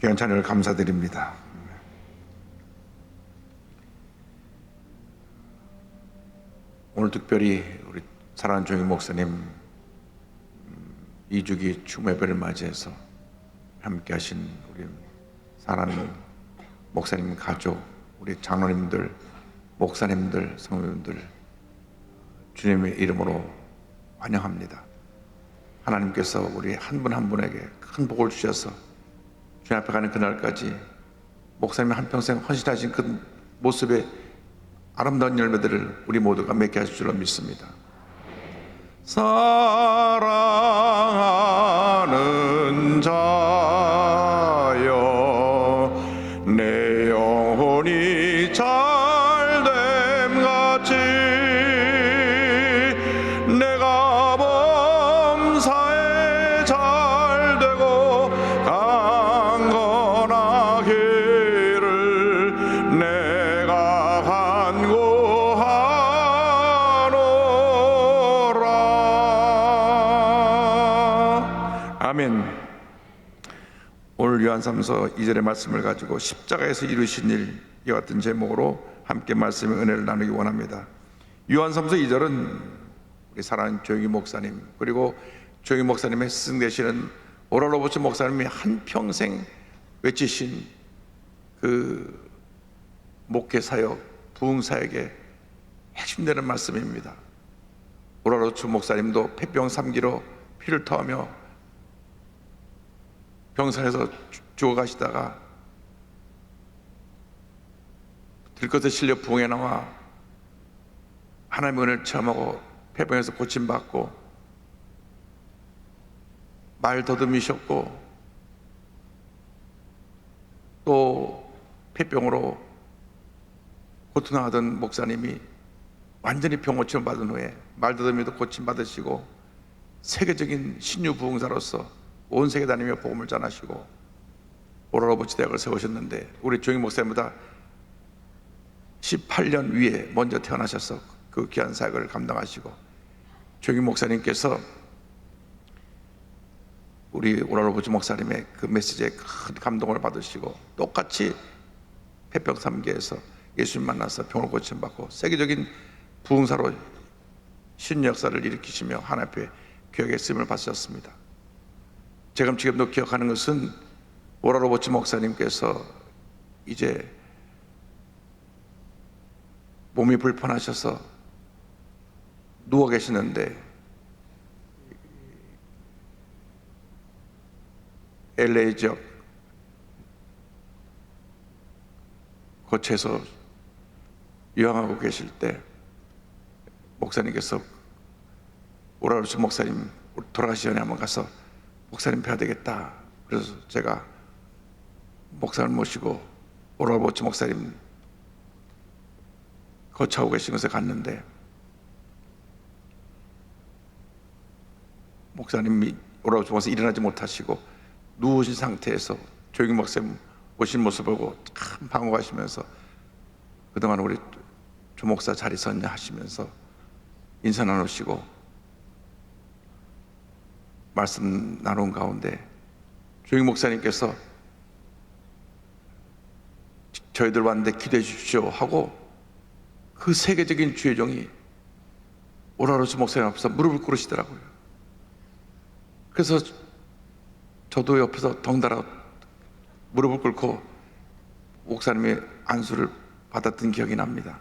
귀한 찬양을 감사드립니다. 오늘 특별히 우리 사랑하는 종희 목사님 음, 이주기 추모예배를 맞이해서 함께 하신 우리 사랑하는 목사님 가족, 우리 장로님들, 목사님들, 성도님들 주님의 이름으로 환영합니다. 하나님께서 우리 한 분한 분에게 큰 복을 주셔서 주님 앞에 가는 그날까지 목사님이 한평생 헌신하신 그 모습의 아름다운 열매들을 우리 모두가 맺게 하실 줄로 믿습니다. 사랑 요한삼서 2절의 말씀을 가지고 십자가에서 이루신 일 이와 같은 제목으로 함께 말씀의 은혜를 나누기 원합니다 요한삼서 2절은 우리 사랑하는 조영희 목사님 그리고 조영희 목사님의 스승 되시는 오라로버츠 목사님이 한평생 외치신 그 목회 사역, 부흥 사역의 핵심되는 말씀입니다. 오라로츠 목사님도 폐병 3기로 피를 토하며 병상에서 죽- 죽어가시다가 들것에 실려 부흥에 나와 하나님의 은혜를 체험하고 폐병에서 고침받고 말 더듬이셨고 또 폐병으로 고통하던 목사님이 완전히 병 고침을 받은 후에 말 더듬이도 고침 받으시고 세계적인 신유 부흥사로서 온 세계 다니며 복음을 전하시고 오라로버치 대학을 세우셨는데 우리 조영 목사님보다 18년 위에 먼저 태어나셔서 그 귀한 사역을 감당하시고 조영 목사님께서 우리 오라로버치 목사님의 그 메시지에 큰 감동을 받으시고 똑같이 3기에서 예수님 만나서 병을 고침받고 세계적인 부흥사로 신 역사를 일으키시며 하나님 앞에 귀하게 쓰임을 받으셨습니다. 제가 지금도 기억하는 것은 오라로버치 목사님께서 이제 몸이 불편하셔서 누워 계시는데 LA 지역 거처에서 유황하고 계실 때 목사님께서 오라로스 목사님 돌아가시 전에 한번 가서 목사님 뵈야 되겠다. 그래서 제가 목사를 모시고 오라로스 목사님 거처하고 계신 곳에 갔는데 목사님이 오라로스 목사 일어나지 못하시고 누우신 상태에서 조용히 목사님 오신 모습 보고 참 방어하시면서 그동안 우리 조 목사 잘 있었냐 하시면서 인사 나누시고 말씀 나눈 가운데 조용 목사님께서 저희들 왔는데 기대해 주십시오 하고 그 세계적인 주의 종이 오라로스 목사님 앞에서 무릎을 꿇으시더라고요. 그래서 저도 옆에서 덩달아 무릎을 꿇고 목사님의 안수를 받았던 기억이 납니다.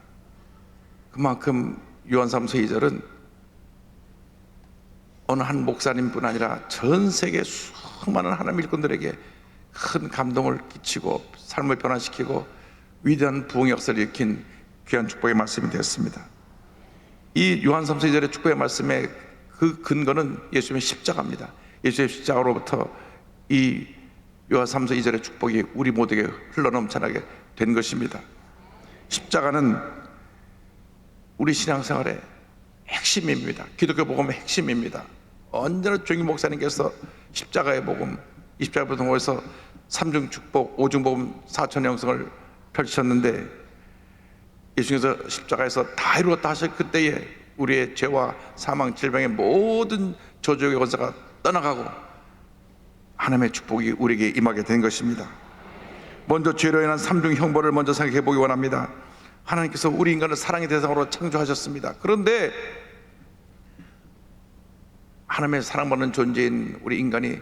그만큼 요한삼서 2절은 어느 한 목사님뿐 아니라 전 세계 수많은 하나님 일꾼들에게 큰 감동을 끼치고 삶을 변화시키고 위대한 부흥 역사를 일으킨 귀한 축복의 말씀이 되었습니다. 이 요한삼서 2절의 축복의 말씀의 그 근거는 예수님의 십자가입니다. 예수의 십자가로부터 이 요한삼서 2절의 축복이 우리 모두에게 흘러넘쳐나게 된 것입니다. 십자가는 우리 신앙생활의 핵심입니다. 기독교 복음의 핵심입니다. 언제나 종희 목사님께서 십자가의 복음, 이 십자가 통해서 삼중 축복, 오중 복음, 사천 영성을 펼치셨는데 예수님께서 십자가에서 다 이루었다 하실 그때에 우리의 죄와 사망, 질병의 모든 저주의 권세가 떠나가고 하나님의 축복이 우리에게 임하게 된 것입니다. 먼저 죄로 인한 삼중 형벌을 먼저 생각해 보기 원합니다. 하나님께서 우리 인간을 사랑의 대상으로 창조하셨습니다. 그런데 하나님의 사랑받는 존재인 우리 인간이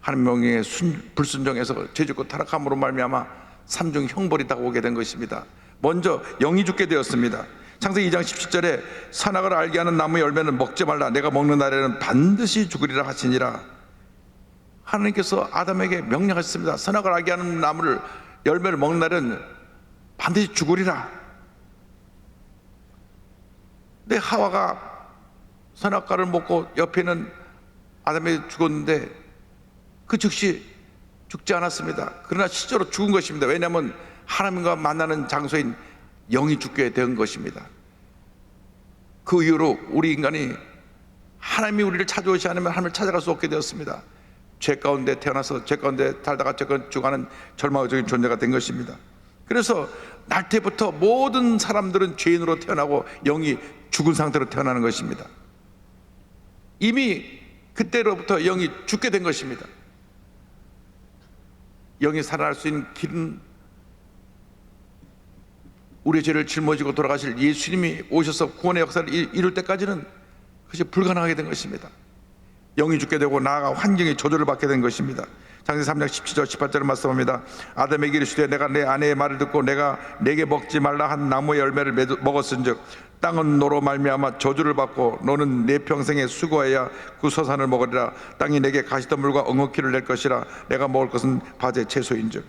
하나님 명령에 순, 불순종해서 죄짓고 타락함으로 말미암아 삼중 형벌이 다가오게 된 것입니다. 먼저 영이 죽게 되었습니다. 창세기 2장 17절에 선악을 알게 하는 나무 열매는 먹지 말라 내가 먹는 날에는 반드시 죽으리라 하시니라 하나님께서 아담에게 명령하셨습니다. 선악을 알게 하는 나무를 열매를 먹는 날은 반드시 죽으리라. 근데 하와가 선악과를 먹고 옆에는 아담이 죽었는데 그 즉시 죽지 않았습니다. 그러나 실제로 죽은 것입니다. 왜냐하면 하나님과 만나는 장소인 영이 죽게 된 것입니다. 그 이후로 우리 인간이 하나님이 우리를 찾아오지 않으면 하나님을 찾아갈 수 없게 되었습니다. 죄 가운데 태어나서 죄 가운데 살다가 죄 가운데 죽어가는 절망적인 존재가 된 것입니다. 그래서 날 때부터 모든 사람들은 죄인으로 태어나고 영이 죽은 상태로 태어나는 것입니다. 이미 그때로부터 영이 죽게 된 것입니다. 영이 살아날 수 있는 길은 우리의 죄를 짊어지고 돌아가실 예수님이 오셔서 구원의 역사를 이- 이룰 때까지는 그것이 불가능하게 된 것입니다. 영이 죽게 되고 나아가 환경의 조절을 받게 된 것입니다. 장세 3장 17절 18절을 말씀합니다. 아담에게 이르시되 내가 내 아내의 말을 듣고 내가 내게 먹지 말라 한 나무의 열매를 맺- 먹었은즉 땅은 너로 말미암아 저주를 받고 너는 내 평생에 수고해야 그 소산을 먹으리라 땅이 내게 가시덤불과 엉겅퀴를 낼 것이라 내가 먹을 것은 밭의 채소인즉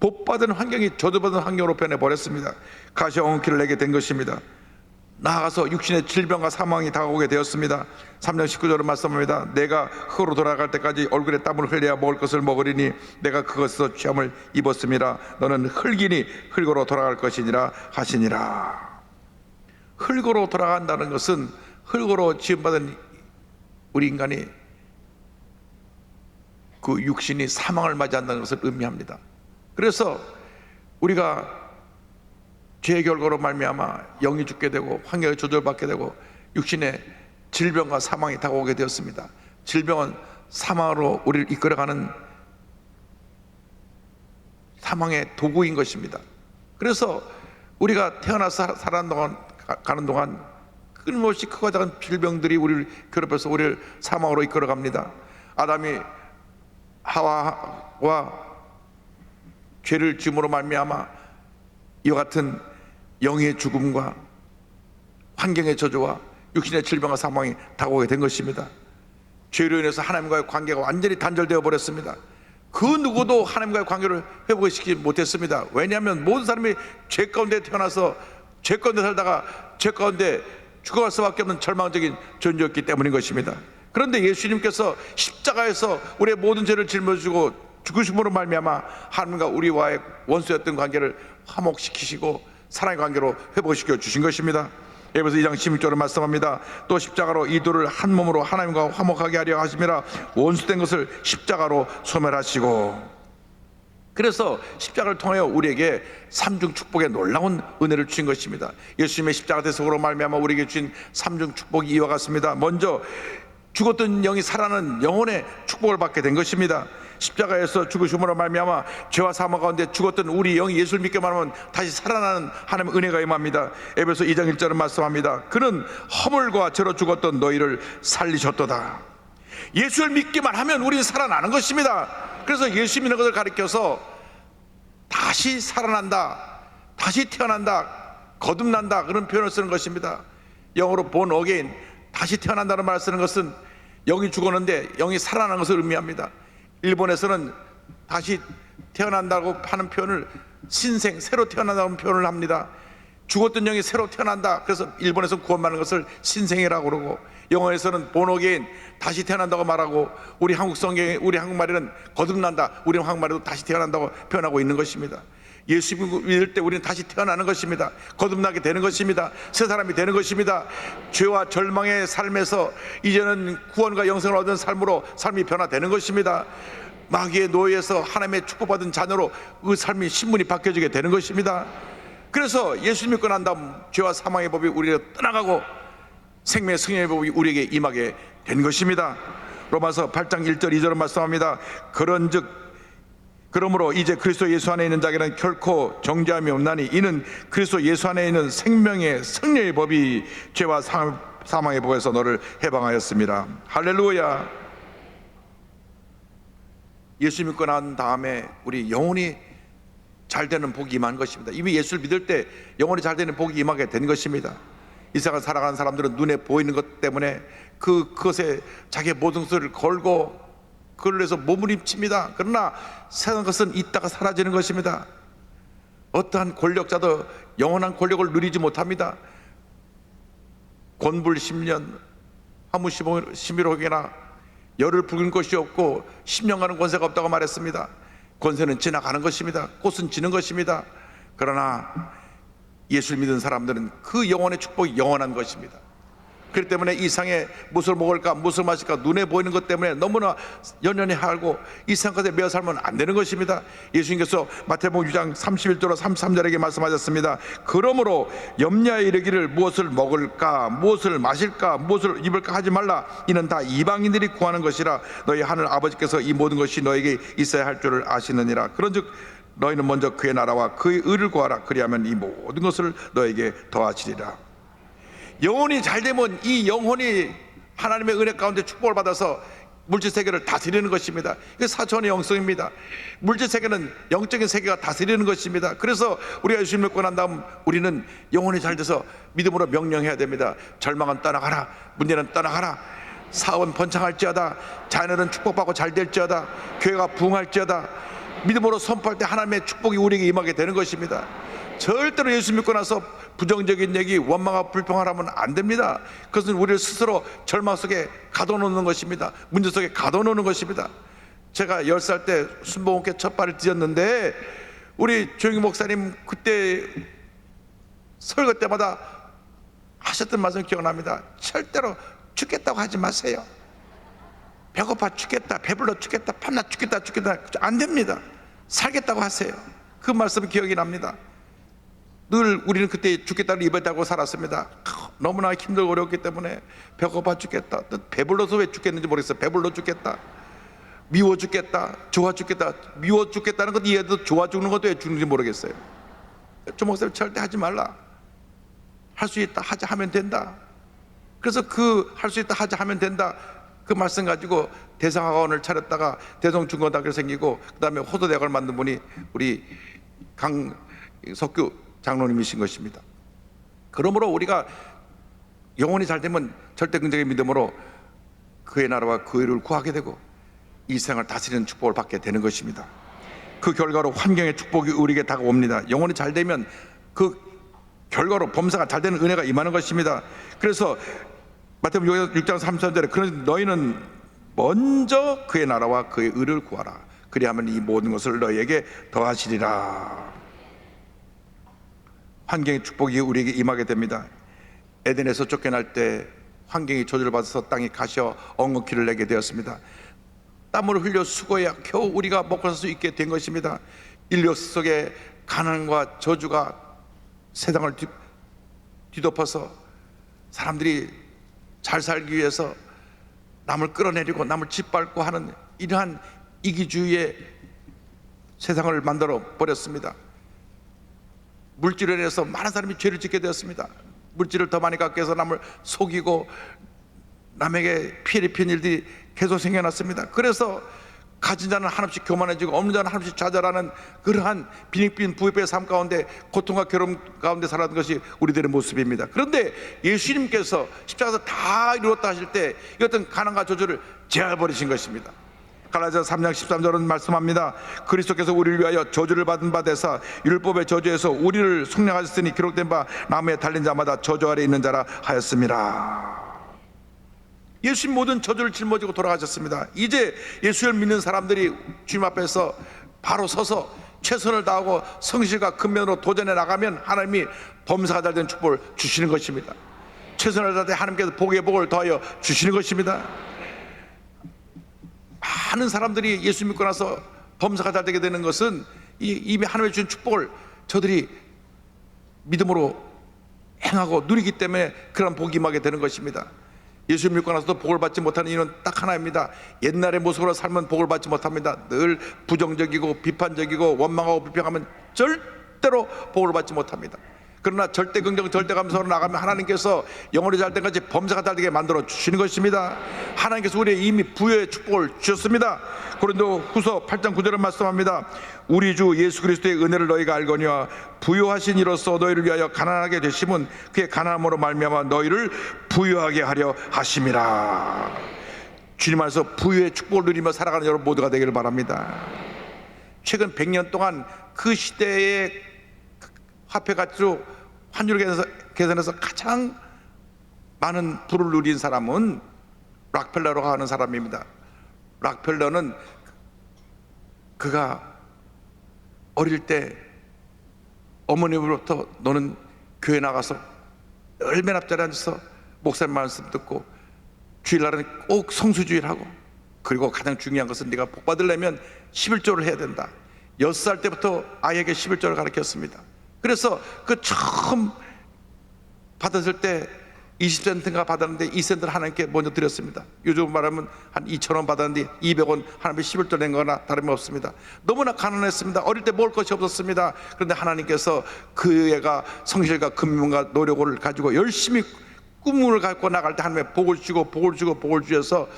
복 받은 환경이 저주받은 환경으로 변해 버렸습니다. 가시 엉키를 내게 된 것입니다. 나아가서 육신의 질병과 사망이 다가오게 되었습니다. 3장 19절은 말씀합니다. 내가 흙으로 돌아갈 때까지 얼굴에 땀을 흘려야 먹을 것을 먹으리니 내가 그것에서 취함을 입었음이라 너는 흙이니 흙으로 돌아갈 것이니라 하시니라. 흙으로 돌아간다는 것은 흙으로 지음받은 우리 인간이 그 육신이 사망을 맞이한다는 것을 의미합니다. 그래서 우리가 죄의 결과로 말미암아 영이 죽게 되고 환경에 조절받게 되고 육신의 질병과 사망이 다가오게 되었습니다. 질병은 사망으로 우리를 이끌어가는 사망의 도구인 것입니다. 그래서 우리가 태어나서 살- 살아가는 동안 가- 가는 동안 끊임없이 크고 작은 질병들이 우리를 괴롭혀서 우리를 사망으로 이끌어갑니다. 아담이 하와와 죄를 지음으로 말미암아 이와 같은 영의 죽음과 환경의 저주와 육신의 질병과 사망이 다가오게 된 것입니다. 죄로 인해서 하나님과의 관계가 완전히 단절되어 버렸습니다. 그 누구도 하나님과의 관계를 회복시키지 못했습니다. 왜냐하면 모든 사람이 죄 가운데 태어나서 죄 가운데 살다가 죄 가운데 죽어갈 수밖에 없는 절망적인 존재였기 때문인 것입니다. 그런데 예수님께서 십자가에서 우리의 모든 죄를 짊어지고 죽으심으로 말미암아 하나님과 우리와의 원수였던 관계를 화목시키시고 사랑의 관계로 회복시켜 주신 것입니다. 에베소 2장 16절을 말씀합니다. 또 십자가로 이들을 한 몸으로 하나님과 화목하게 하려 하심이라 원수된 것을 십자가로 소멸하시고 그래서 십자가를 통하여 우리에게 삼중 축복의 놀라운 은혜를 주신 것입니다. 예수님의 십자가 대속으로 말미암아 우리에게 주신 삼중 축복이 이와 같습니다. 먼저 죽었던 영이 살아나는 영혼의 축복을 받게 된 것입니다. 십자가에서 죽으심으로 말미암아 죄와 사망 가운데 죽었던 우리 영이 예수를 믿게만 하면 다시 살아나는 하나님의 은혜가 임합니다. 에베소 2장 1절은 말씀합니다. 그는 허물과 죄로 죽었던 너희를 살리셨도다. 예수를 믿기만 하면 우리는 살아나는 것입니다. 그래서 예수 믿는 것을 가리켜서 다시 살아난다, 다시 태어난다, 거듭난다 그런 표현을 쓰는 것입니다. 영어로 born again, 다시 태어난다는 말을 쓰는 것은 영이 죽었는데 영이 살아난 것을 의미합니다. 일본에서는 다시 태어난다고 하는 표현을 신생, 새로 태어난다는 표현을 합니다. 죽었던 영이 새로 태어난다. 그래서 일본에서 구원받는 것을 신생이라고 그러고 영어에서는 본어게인 다시 태어난다고 말하고 우리 한국 성경에 우리 한국말에는 거듭난다. 우리 한국말에도 다시 태어난다고 표현하고 있는 것입니다. 예수 믿을 때 우리는 다시 태어나는 것입니다. 거듭나게 되는 것입니다. 새 사람이 되는 것입니다. 죄와 절망의 삶에서 이제는 구원과 영생을 얻은 삶으로 삶이 변화되는 것입니다. 마귀의 노예에서 하나님의 축복받은 자녀로 그 삶이 신분이 바뀌어지게 되는 것입니다. 그래서 예수 믿고 난 다음 죄와 사망의 법이 우리를 떠나가고 생명의 승리의 법이 우리에게 임하게 된 것입니다. 로마서 8장 1절 2절은 말씀합니다. 그런즉 그러므로 이제 그리스도 예수 안에 있는 자에게는 결코 정죄함이 없나니 이는 그리스도 예수 안에 있는 생명의 성령의 법이 죄와 사- 사망의 법에서 너를 해방하였습니다. 할렐루야. 예수 믿고 난 다음에 우리 영혼이 잘 되는 복이 임한 것입니다. 이미 예수를 믿을 때 영혼이 잘 되는 복이 임하게 된 것입니다. 이 세상을 살아가는 사람들은 눈에 보이는 것 때문에 그 그것에 자기의 모든 것을 걸고 그걸 위해서 몸부림칩니다. 그러나 세상 것은 있다가 사라지는 것입니다. 어떠한 권력자도 영원한 권력을 누리지 못합니다. 권불 10년, 화무 11호기나 열을 붉은 것이 없고 10년간은 권세가 없다고 말했습니다. 권세는 지나가는 것입니다. 꽃은 지는 것입니다. 그러나 예수를 믿은 사람들은 그 영혼의 축복이 영원한 것입니다. 그렇기 때문에 이 상에 무엇을 먹을까 무엇을 마실까 눈에 보이는 것 때문에 너무나 연연히 하고 이 세상 것에 매어 살면 안 되는 것입니다. 예수님께서 마태복음 6장 31절로 33절에게 말씀하셨습니다. 그러므로 염려에 이르기를 무엇을 먹을까 무엇을 마실까 무엇을 입을까 하지 말라. 이는 다 이방인들이 구하는 것이라 너희 하늘 아버지께서 이 모든 것이 너에게 있어야 할 줄을 아시느니라. 그런즉 너희는 먼저 그의 나라와 그의 의를 구하라. 그리하면 이 모든 것을 너에게 더하시리라 영혼이 잘 되면 이 영혼이 하나님의 은혜 가운데 축복을 받아서 물질 세계를 다스리는 것입니다. 이게 사천의 영성입니다. 물질 세계는 영적인 세계가 다스리는 것입니다. 그래서 우리가 예수 믿고 난 다음 우리는 영혼이 잘 돼서 믿음으로 명령해야 됩니다. 절망은 떠나가라. 문제는 떠나가라. 사원 번창할지어다. 자녀는 축복받고 잘 될지어다. 교회가 부흥할지어다. 믿음으로 선포할 때 하나님의 축복이 우리에게 임하게 되는 것입니다. 절대로 예수 믿고 나서 부정적인 얘기, 원망하고 불평하면 안 됩니다. 그것은 우리를 스스로 절망 속에 가둬놓는 것입니다. 문제 속에 가둬놓는 것입니다. 제가 열 살 때 순복음교회 첫 발을 디뎠는데 우리 조영희 목사님 그때 설교 때마다 하셨던 말씀 기억납니다. 절대로 죽겠다고 하지 마세요. 배고파 죽겠다, 배불러 죽겠다, 밤낮 죽겠다, 죽겠다 안 됩니다. 살겠다고 하세요. 그 말씀 기억이 납니다. 늘 우리는 그때 죽겠다는 입에다고 살았습니다. 너무나 힘들고 어렵기 때문에 배고파 죽겠다. 또 배불러서 왜 죽겠는지 모르겠어요. 배불러 죽겠다. 미워 죽겠다. 좋아 죽겠다. 미워 죽겠다는 것 이해도 좋아 죽는 것도 왜 죽는지 모르겠어요. 조 목사님 절대 하지 말라. 할 수 있다 하자 하면 된다. 그래서 그 할 수 있다 하자 하면 된다. 그 말씀 가지고 대상학원을 차렸다가 대성중고등학교 생기고 그다음에 호도대학을 만든 분이 우리 강 석규 장로님이신 것입니다. 그러므로 우리가 영혼이 잘 되면 절대 긍정의 믿음으로 그의 나라와 그 의 를 구하게 되고 이 세상을 다스리는 축복을 받게 되는 것입니다. 그 결과로 환경의 축복이 우리에게 다가옵니다. 영혼이 잘 되면 그 결과로 범사가 잘 되는 은혜가 임하는 것입니다. 그래서 마태복음 6장 33절에 그런 너희는 먼저 그의 나라와 그의 의를 구하라. 그리하면 이 모든 것을 너희에게 더하시리라. 환경의 축복이 우리에게 임하게 됩니다. 에덴에서 쫓겨날 때 환경이 조절을 받아서 땅이 가시어 엉겅퀴를 내게 되었습니다. 땀을 흘려 수고해야 겨우 우리가 먹고 살 수 있게 된 것입니다. 인류 속에 가난과 저주가 세상을 뒤, 뒤덮어서 사람들이 잘 살기 위해서 남을 끌어내리고 남을 짓밟고 하는 이러한 이기주의의 세상을 만들어 버렸습니다. 물질을 해서 많은 사람이 죄를 짓게 되었습니다. 물질을 더 많이 갖기 위해서 남을 속이고 남에게 피해를 입힌 일들이 계속 생겨났습니다. 그래서 가진 자는 한없이 교만해지고 없는 자는 한없이 좌절하는 그러한 빈익빈 부유의 삶 가운데 고통과 괴로움 가운데 살아가는 것이 우리들의 모습입니다. 그런데 예수님께서 십자가에서 다 이루었다 하실 때 이것은 가난과 저주를 제어버리신 것입니다. 갈라디아서 3장 13절은 말씀합니다. 그리스도께서 우리를 위하여 저주를 받은 바 되사 율법의 저주에서 우리를 속량하셨으니 기록된 바 나무에 달린 자마다 저주 아래 있는 자라 하였습니다. 예수님 모든 저주를 짊어지고 돌아가셨습니다. 이제 예수를 믿는 사람들이 주님 앞에서 바로 서서 최선을 다하고 성실과 근면으로 도전해 나가면 하나님이 범사가 잘 된 축복을 주시는 것입니다. 최선을 다해 하나님께서 복의 복을 더하여 주시는 것입니다. 많은 사람들이 예수 믿고 나서 범사가 잘 되게 되는 것은 이- 이미 하나님의 주신 축복을 저들이 믿음으로 행하고 누리기 때문에 그런 복이 임하게 되는 것입니다. 예수 믿고 나서도 복을 받지 못하는 이유는 딱 하나입니다. 옛날의 모습으로 살면 복을 받지 못합니다. 늘 부정적이고 비판적이고 원망하고 불평하면 절대로 복을 받지 못합니다. 그러나 절대 긍정 절대 감사로 나가면 하나님께서 영혼이 잘 때까지 범사가 잘 되게 만들어 주시는 것입니다. 하나님께서 우리의 이미 부여의 축복을 주셨습니다. 고린도 후서 8장 9절은 말씀합니다. 우리 주 예수 그리스도의 은혜를 너희가 알거니와 부여하신 이로써 너희를 위하여 가난하게 되심은 그의 가난함으로 말미암아 너희를 부여하게 하려 하심이라. 주님 안에서 부여의 축복을 누리며 살아가는 여러분 모두가 되기를 바랍니다. 최근 100년 동안 그 시대의 화폐 가치로 환율 계산해서, 가장 많은 부를 누린 사람은 락펠러라고 하는 사람입니다. 락펠러는 그가 어릴 때 어머님으로부터 너는 교회 나가서 늘맨 앞자리에 앉아서 목사님 말씀 듣고 주일날은 꼭 성수주의를 하고 그리고 가장 중요한 것은 네가 복 받으려면 11조를 해야 된다. 6살 때부터 아이에게 11조를 가르쳤습니다. 그래서 그 처음 받았을 때 20센트인가 받았는데 2센트를 하나님께 먼저 드렸습니다. 요즘 말하면 한 2천원 받았는데 200원 하나님께 11조 낸 거나 다름이 없습니다. 너무나 가난했습니다. 어릴 때 먹을 것이 없었습니다. 그런데 하나님께서 그 애가 성실과 근면과 노력을 가지고 열심히 꿈을 갖고 나갈 때 하나님의 복을 주고 복을 주고 복을 주셔서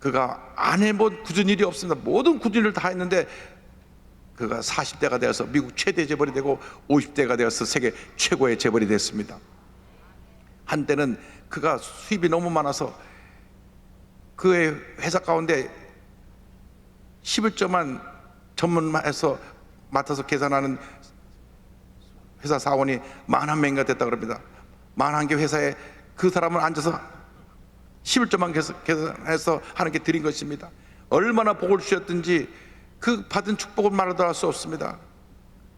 그가 안 해본 굳은 일이 없습니다. 모든 굳은 일을 다 했는데 그가 40대가 되어서 미국 최대 재벌이 되고 50대가 되어서 세계 최고의 재벌이 됐습니다. 한때는 그가 수입이 너무 많아서 그의 회사 가운데 11조만 전문해서 맡아서 계산하는 회사 사원이 만 한 명인가 됐다 그럽니다. 만 한 개 회사에 그 사람은 앉아서 11조만 계산해서 하나님께 드린 것입니다. 얼마나 복을 주셨든지 그 받은 축복을 말하도 할수 없습니다.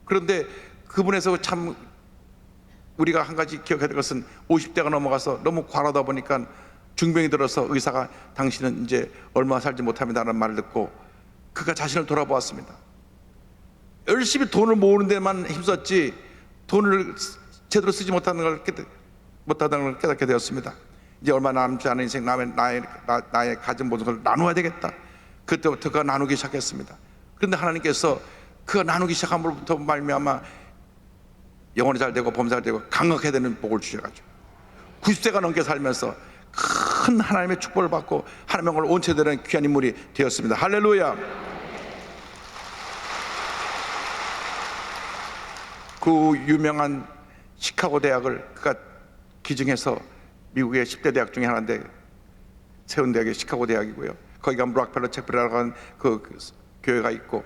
그런데 그분에서 참 우리가 한 가지 기억해야 될 것은 50대가 넘어가서 너무 과하다 보니까 중병이 들어서 의사가 당신은 이제 얼마 살지 못합니다라는 말을 듣고 그가 자신을 돌아보았습니다. 열심히 돈을 모으는 데만 힘썼지 돈을 제대로 쓰지 못하는 걸 깨닫, 못하다는 걸 깨닫게 되었습니다. 이제 얼마 남지 않은 인생 나의, 나의, 나, 나의 가진 모든 걸 나누어야 되겠다. 그때부터 그가 나누기 시작했습니다. 그런데 하나님께서 그가 나누기 시작함으로부터 말미암아 영혼이 잘 되고 범사가 되고 강력해야 되는 복을 주셔가지고 90세가 넘게 살면서 큰 하나님의 축복을 받고 하나님의 영을 온체 되는 귀한 인물이 되었습니다. 할렐루야. 그 유명한 시카고 대학을 그가 기증해서 미국의 10대 대학 중에 하나인데 세운 대학이 시카고 대학이고요. 거기 가면 락펠러 책브라고 하는 그, 그 교회가 있고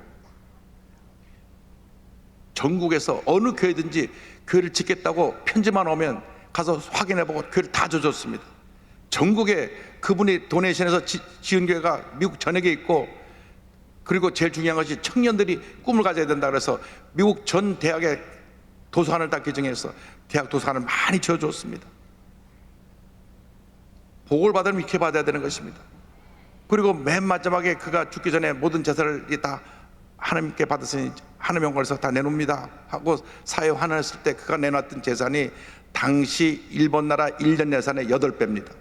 전국에서 어느 교회든지 교회를 짓겠다고 편지만 오면 가서 확인해보고 교회를 다 줘줬습니다. 전국에 그분이 도네이션에서 지, 지은 교회가 미국 전역에 있고 그리고 제일 중요한 것이 청년들이 꿈을 가져야 된다 그래서 미국 전 대학에 도서관을 다 개정해서 대학 도서관을 많이 지어줬습니다. 복을 받으면 이렇게 받아야 되는 것입니다. 그리고 맨 마지막에 그가 죽기 전에 모든 재산을 다 하나님께 받았으니 하나님 영광에서 다 내놓습니다 하고 사회 환원했을 때 그가 내놨던 재산이 당시 일본 나라 1년 예산의 8배입니다.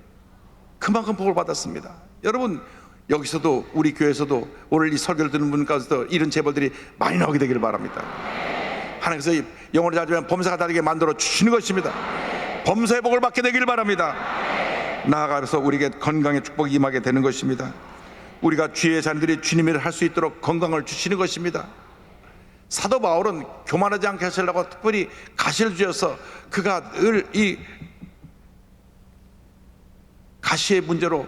그만큼 복을 받았습니다. 여러분 여기서도 우리 교회에서도 오늘 이 설교를 듣는 분 가운데도 이런 재벌들이 많이 나오게 되기를 바랍니다. 하나님께서 영혼을 다지면 범사가 다르게 만들어 주시는 것입니다. 범사의 복을 받게 되기를 바랍니다. 나아가서 우리에게 건강의 축복이 임하게 되는 것입니다. 우리가 주의 자녀들이 주님의 일을 할 수 있도록 건강을 주시는 것입니다. 사도 바울은 교만하지 않게 하시려고 특별히 가시를 주셔서 그가 늘 이 가시의 문제로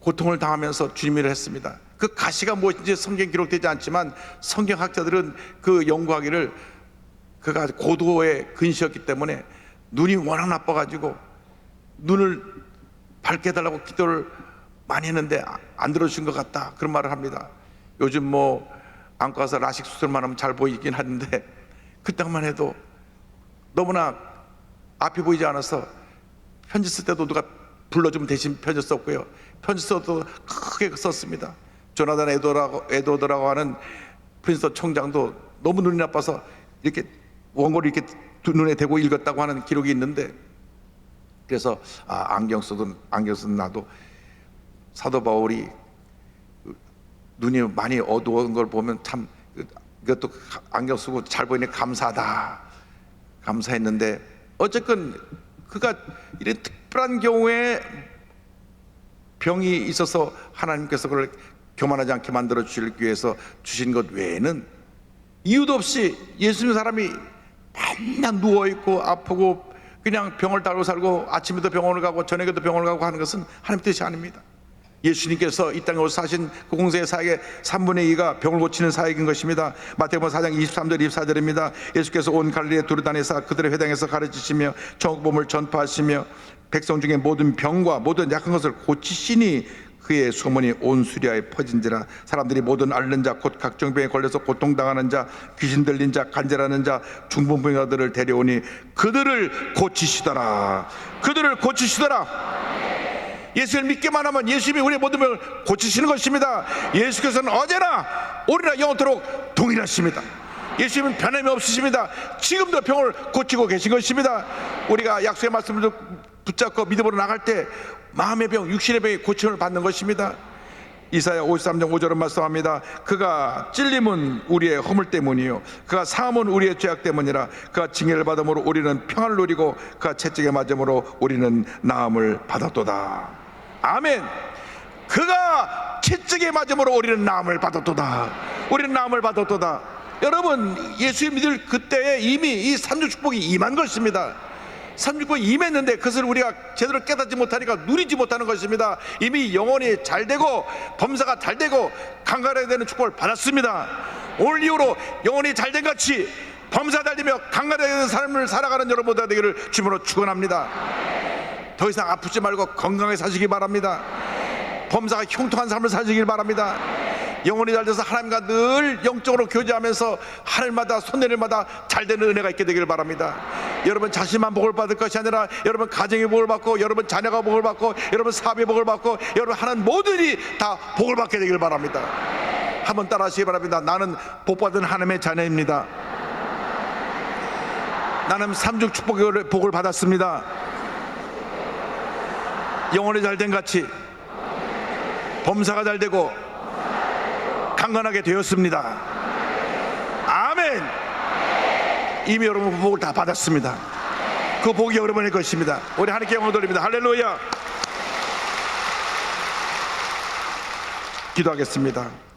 고통을 당하면서 주님 일을 했습니다. 그 가시가 무엇인지 성경 기록되지 않지만 성경학자들은 그 연구하기를 그가 고도의 근시였기 때문에 눈이 워낙 나빠가지고 눈을 밝게 해달라고 기도를 많이 했는데 안 들어주신 것 같다 그런 말을 합니다. 요즘 뭐 안과 가서 라식 수술만 하면 잘 보이긴 하는데 그때만 해도 너무나 앞이 보이지 않아서 편지 쓸 때도 누가 불러주면 대신 편지 썼고요. 편지 써도 크게 썼습니다. 조나단 에도라고, 에도드라고 하는 프린스턴 총장도 너무 눈이 나빠서 이렇게 원고를 이렇게 두 눈에 대고 읽었다고 하는 기록이 있는데 그래서 아, 안경 쓰던 안경 쓴 나도 사도 바울이 그 눈이 많이 어두운 걸 보면 참 그- 이것도 가- 안경 쓰고 잘 보이니 감사하다. 감사했는데 어쨌건 그가 이런 특별한 경우에 병이 있어서 하나님께서 그걸 교만하지 않게 만들어 주시기 위해서 주신 것 외에는 이유도 없이 예수님 사람이 맨날 누워 있고 아프고 그냥 병을 달고 살고 아침에도 병원을 가고 저녁에도 병원을 가고 하는 것은 하나님 뜻이 아닙니다. 예수님께서 이 땅에 오셔 사신 그 공생의 사역의 3분의 2가 병을 고치는 사역인 것입니다. 마태복음 4장 23절 24절입니다. 예수께서 온 갈릴리에 두루다니사 그들의 회당에서 가르치시며 정복음을 전파하시며 백성 중에 모든 병과 모든 약한 것을 고치시니 그의 소문이 온 수리아에 퍼진지라 사람들이 모든 앓는 자 곧 각종 병에 걸려서 고통당하는 자 귀신 들린 자 간절하는 자 중풍병자들을 데려오니 그들을 고치시더라 그들을 고치시더라 예수를 믿기만 하면 예수님이 우리의 모든 병을 고치시는 것입니다. 예수께서는 어제나 오늘나 영원토록 동일하십니다. 예수님은 변함이 없으십니다. 지금도 병을 고치고 계신 것입니다. 우리가 약속의 말씀을 붙잡고 믿음으로 나갈 때 마음의 병, 육신의 병이 고침을 받는 것입니다. 이사야 53장 5절은 말씀합니다. 그가 찔림은 우리의 허물 때문이요. 그가 상함은 우리의 죄악 때문이라. 그가 징계를 받음으로 우리는 평안을 누리고 그가 채찍에 맞음으로 우리는 나음을 받았도다. 아멘. 그가 채찍에 맞음으로 우리는 나음을 받았도다. 우리는 나음을 받았도다. 여러분 예수 믿을 그때에 이미 이 삼주 축복이 임한 것입니다. 삼육번 임했는데 그것을 우리가 제대로 깨닫지 못하니까 누리지 못하는 것입니다. 이미 영혼이 잘 되고 범사가 잘 되고 강간해야 되는 축복을 받았습니다. 오늘 이후로 영혼이 잘 된 같이 범사 잘 되며 강간해야 되는 삶을 살아가는 여러분들 되기를 주문으로 축원합니다. 더 이상 아프지 말고 건강하게 사시기 바랍니다. 범사가 형통한 삶을 사시길 바랍니다. 영혼이 잘 돼서 하나님과 늘 영적으로 교제하면서 하늘마다 손내릴마다 잘 되는 은혜가 있게 되기를 바랍니다. 여러분 자신만 복을 받을 것이 아니라 여러분 가정이 복을 받고 여러분 자녀가 복을 받고 여러분 사업이 복을 받고 여러분 하는 모든이 다 복을 받게 되기를 바랍니다. 한번 따라하시기 바랍니다. 나는 복받은 하나님의 자녀입니다. 나는 삼중 축복의 복을 받았습니다. 영혼이 잘된 같이 범사가 잘 되고 강건하게 되었습니다. 아멘. 이미 여러분 그 복을 다 받았습니다. 그 복이 여러분의 것입니다. 우리 하나님께 영광 돌립니다. 할렐루야. 기도하겠습니다.